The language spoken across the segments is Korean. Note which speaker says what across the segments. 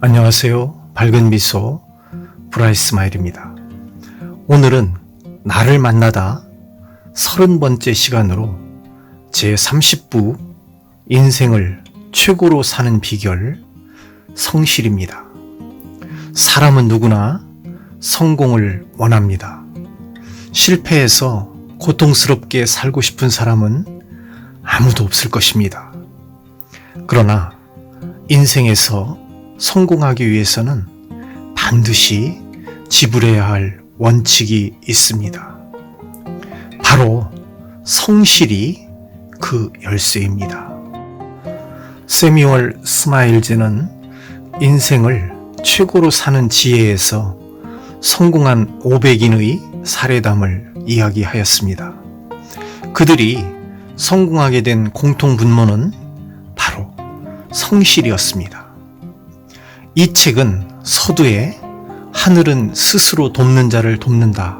Speaker 1: 안녕하세요. 밝은 미소 브라이스 마일입니다. 오늘은 나를 만나다 서른 번째 시간으로 제 30부 인생을 최고로 사는 비결 성실입니다. 사람은 누구나 성공을 원합니다. 실패해서 고통스럽게 살고 싶은 사람은 아무도 없을 것입니다. 그러나 인생에서 성공하기 위해서는 반드시 지불해야 할 원칙이 있습니다. 바로 성실이 그 열쇠입니다. 세미월 스마일즈는 인생을 최고로 사는 지혜에서 성공한 500인의 사례담을 이야기하였습니다. 그들이 성공하게 된 공통 분모는 바로 성실이었습니다. 이 책은 서두에 하늘은 스스로 돕는 자를 돕는다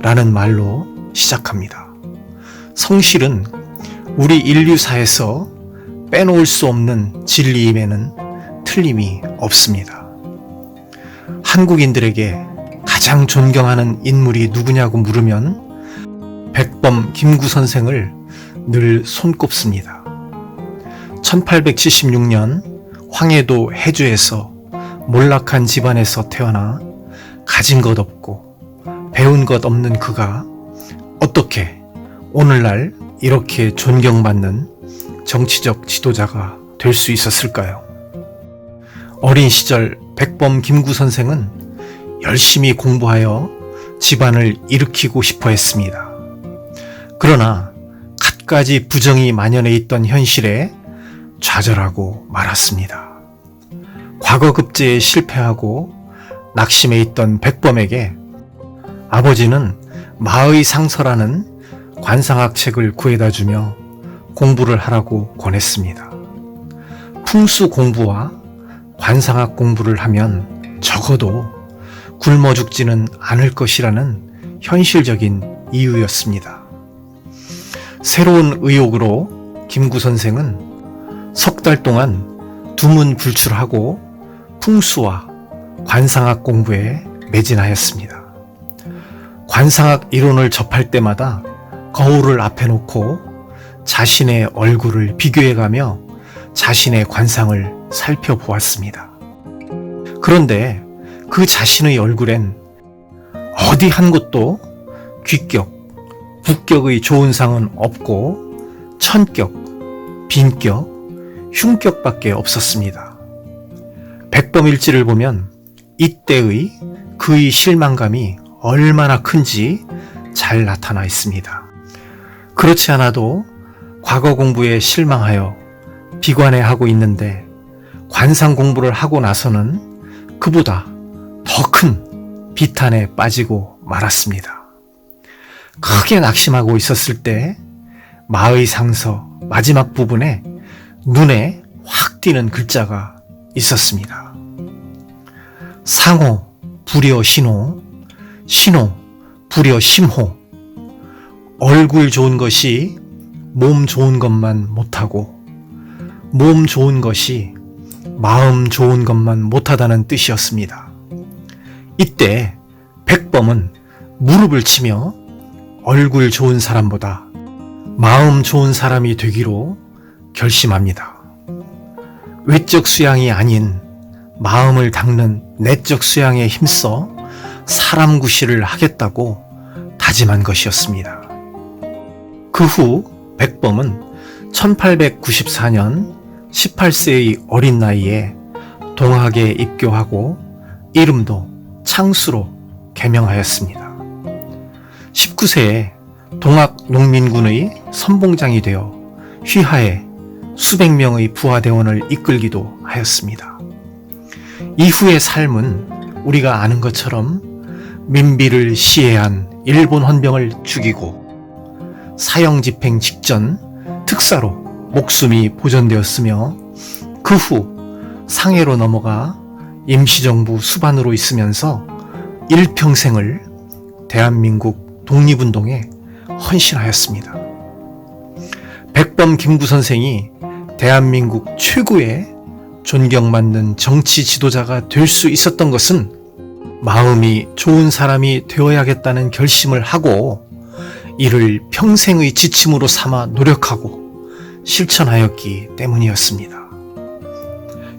Speaker 1: 라는 말로 시작합니다. 성실은 우리 인류사에서 빼놓을 수 없는 진리임에는 틀림이 없습니다. 한국인들에게 가장 존경하는 인물이 누구냐고 물으면 백범 김구 선생을 늘 손꼽습니다. 1876년 황해도 해주에서 몰락한 집안에서 태어나 가진 것 없고 배운 것 없는 그가 어떻게 오늘날 이렇게 존경받는 정치적 지도자가 될 수 있었을까요? 어린 시절 백범 김구 선생은 열심히 공부하여 집안을 일으키고 싶어 했습니다. 그러나 갖가지 부정이 만연해 있던 현실에 좌절하고 말았습니다. 과거 급제에 실패하고 낙심해 있던 백범에게 아버지는 마의 상서라는 관상학 책을 구해다 주며 공부를 하라고 권했습니다. 풍수 공부와 관상학 공부를 하면 적어도 굶어 죽지는 않을 것이라는 현실적인 이유였습니다. 새로운 의욕으로 김구 선생은 석 달 동안 두문 불출하고 풍수와 관상학 공부에 매진하였습니다. 관상학 이론을 접할 때마다 거울을 앞에 놓고 자신의 얼굴을 비교해가며 자신의 관상을 살펴보았습니다. 그런데 그 자신의 얼굴엔 어디 한 곳도 귀격, 북격의 좋은 상은 없고 천격, 빈격, 흉격밖에 없었습니다. 백범일지를 보면 이때의 그의 실망감이 얼마나 큰지 잘 나타나 있습니다. 그렇지 않아도 과거 공부에 실망하여 비관해 하고 있는데 관상 공부를 하고 나서는 그보다 더 큰 비탄에 빠지고 말았습니다. 크게 낙심하고 있었을 때 마의 상서 마지막 부분에 눈에 확 띄는 글자가 있었습니다. 상호, 불여 신호, 신호, 불여 심호. 얼굴 좋은 것이 몸 좋은 것만 못하고, 몸 좋은 것이 마음 좋은 것만 못하다는 뜻이었습니다. 이때 백범은 무릎을 치며 얼굴 좋은 사람보다 마음 좋은 사람이 되기로 결심합니다. 외적 수양이 아닌 마음을 닦는 내적 수양에 힘써 사람 구실을 하겠다고 다짐한 것이었습니다. 그 후 백범은 1894년 18세의 어린 나이에 동학에 입교하고 이름도 창수로 개명하였습니다. 19세에 동학 농민군의 선봉장이 되어 휘하에 수백 명의 부하대원을 이끌기도 하였습니다. 이후의 삶은 우리가 아는 것처럼 민비를 시해한 일본 헌병을 죽이고 사형 집행 직전 특사로 목숨이 보존되었으며 그 후 상해로 넘어가 임시정부 수반으로 있으면서 일평생을 대한민국 독립운동에 헌신하였습니다. 백범 김구 선생이 대한민국 최고의 존경받는 정치 지도자가 될 수 있었던 것은 마음이 좋은 사람이 되어야겠다는 결심을 하고 이를 평생의 지침으로 삼아 노력하고 실천하였기 때문이었습니다.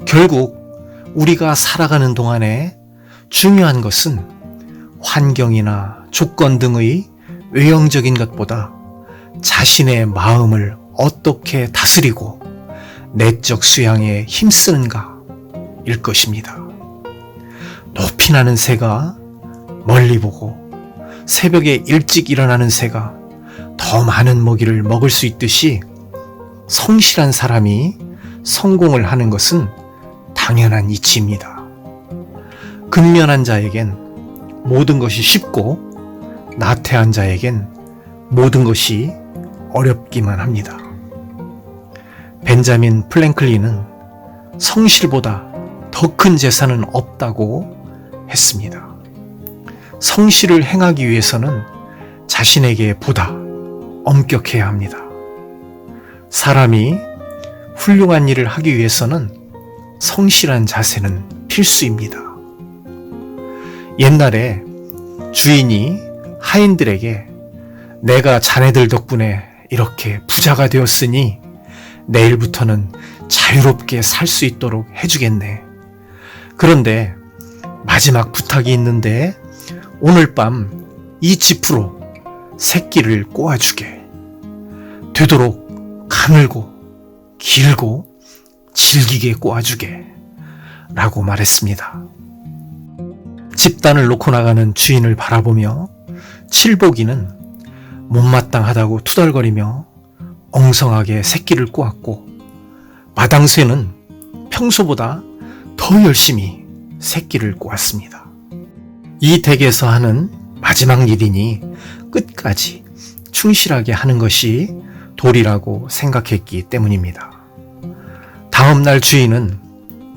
Speaker 1: 결국 우리가 살아가는 동안에 중요한 것은 환경이나 조건 등의 외형적인 것보다 자신의 마음을 어떻게 다스리고 내적 수양에 힘쓰는가 일 것입니다. 높이 나는 새가 멀리 보고 새벽에 일찍 일어나는 새가 더 많은 먹이를 먹을 수 있듯이 성실한 사람이 성공을 하는 것은 당연한 이치입니다. 근면한 자에겐 모든 것이 쉽고 나태한 자에겐 모든 것이 어렵기만 합니다. 벤자민 플랭클린은 성실보다 더 큰 재산은 없다고 했습니다. 성실을 행하기 위해서는 자신에게 보다 엄격해야 합니다. 사람이 훌륭한 일을 하기 위해서는 성실한 자세는 필수입니다. 옛날에 주인이 하인들에게 내가 자네들 덕분에 이렇게 부자가 되었으니 내일부터는 자유롭게 살 수 있도록 해주겠네. 그런데 마지막 부탁이 있는데 오늘 밤 이 지프로 새끼를 꼬아주게. 되도록 가늘고 길고 질기게 꼬아주게. 라고 말했습니다. 집단을 놓고 나가는 주인을 바라보며 칠복이는 못마땅하다고 투덜거리며 엉성하게 새끼를 꼬았고 마당새는 평소보다 더 열심히 새끼를 꼬았습니다. 이 댁에서 하는 마지막 일이니 끝까지 충실하게 하는 것이 도리라고 생각했기 때문입니다. 다음 날 주인은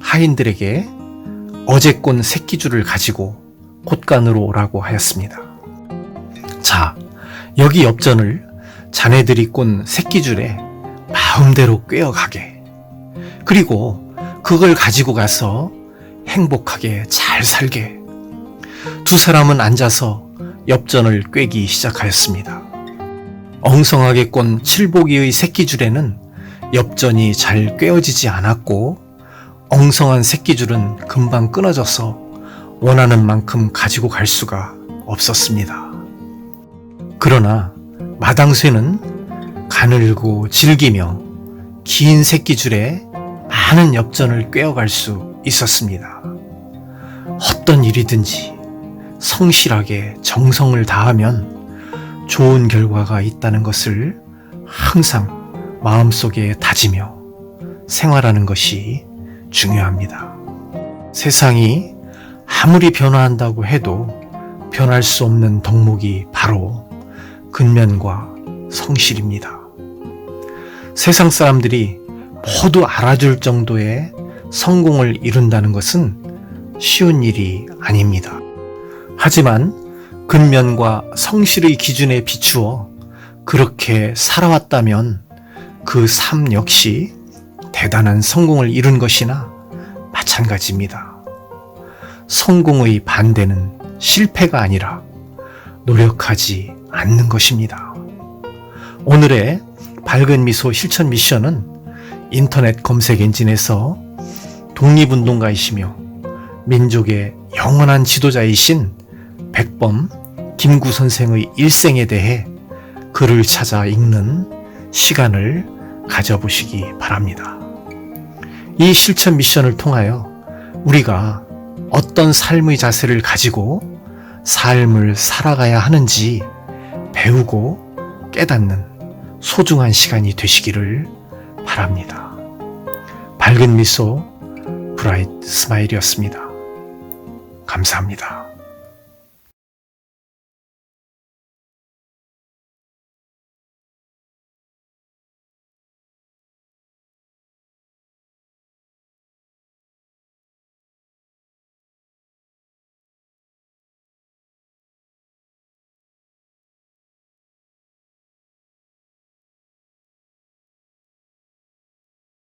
Speaker 1: 하인들에게 어제 꼰 새끼줄을 가지고 곳간으로 오라고 하였습니다. 자, 여기 엽전을 자네들이 꼰 새끼줄에 마음대로 꿰어가게. 그리고 그걸 가지고 가서 행복하게 잘 살게. 두 사람은 앉아서 엽전을 꿰기 시작하였습니다. 엉성하게 꼰 칠보기의 새끼줄에는 엽전이 잘 꿰어지지 않았고 엉성한 새끼줄은 금방 끊어져서 원하는 만큼 가지고 갈 수가 없었습니다. 그러나 마당쇠는 가늘고 질기며 긴 새끼줄에 많은 엽전을 꿰어갈 수 있었습니다. 어떤 일이든지 성실하게 정성을 다하면 좋은 결과가 있다는 것을 항상 마음속에 다지며 생활하는 것이 중요합니다. 세상이 아무리 변화한다고 해도 변할 수 없는 덕목이 바로 근면과 성실입니다. 세상 사람들이 모두 알아줄 정도의 성공을 이룬다는 것은 쉬운 일이 아닙니다. 하지만 근면과 성실의 기준에 비추어 그렇게 살아왔다면 그 삶 역시 대단한 성공을 이룬 것이나 마찬가지입니다. 성공의 반대는 실패가 아니라 노력하지 않는 것입니다. 오늘의 밝은 미소 실천 미션은 인터넷 검색 엔진에서 독립운동가이시며 민족의 영원한 지도자이신 백범 김구 선생의 일생에 대해 글을 찾아 읽는 시간을 가져보시기 바랍니다. 이 실천 미션을 통하여 우리가 어떤 삶의 자세를 가지고 삶을 살아가야 하는지 배우고 깨닫는 소중한 시간이 되시기를 바랍니다. 밝은 미소, 브라이트 스마일이었습니다. 감사합니다.